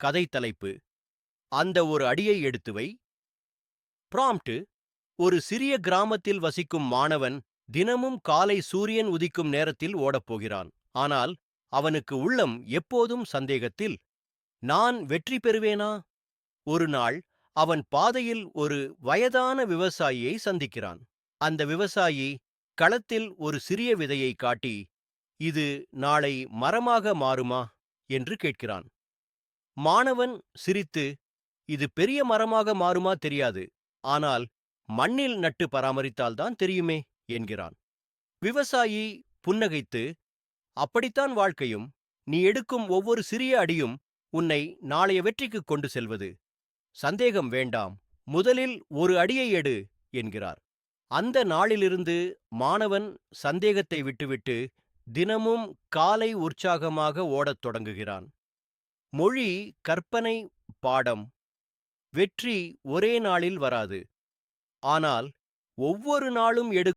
கதை தலைப்பு அந்த ஒரு அடியை எடுத்து வை. ப்ராம்ப்ட் ஒரு சிறிய கிராமத்தில் வசிக்கும் மாணவன் தினமும் காலை சூரியன் உதிக்கும் நேரத்தில் ஓடப் போகிறான். ஆனால் அவனுக்கு உள்ளம் எப்போதும் சந்தேகத்தில் நான் வெற்றி பெறுவேனா? ஒரு நாள் அவன் பாதையில் ஒரு வயதான விவசாயியை சந்திக்கிறான். அந்த விவசாயி களத்தில் ஒரு சிறிய விதையை காட்டி இது நாளை மரமாக மாறுமா? என்று கேட்கிறான். மாணவன் சிரித்து இது பெரிய மரமாக மாறுமா தெரியாது. ஆனால் மண்ணில் நட்டு பராமரித்தால்தான் தெரியுமே என்கிறான். விவசாயி புன்னகைத்து அப்படித்தான் வாழ்க்கையும். நீ எடுக்கும் ஒவ்வொரு சிறிய அடியும் உன்னை நாளைய வெற்றிக்கு கொண்டு செல்வது. சந்தேகம் வேண்டாம். முதலில் ஒரு அடியை எடு என்கிறார். அந்த நாளிலிருந்து மாணவன் சந்தேகத்தை விட்டுவிட்டு தினமும் காலை உற்சாகமாக ஓடத் தொடங்குகிறான். மொழி கற்பனை பாடம் வெற்றி ஒரே நாளில் வராது. ஆனால் ஒவ்வொரு நாளும் எடு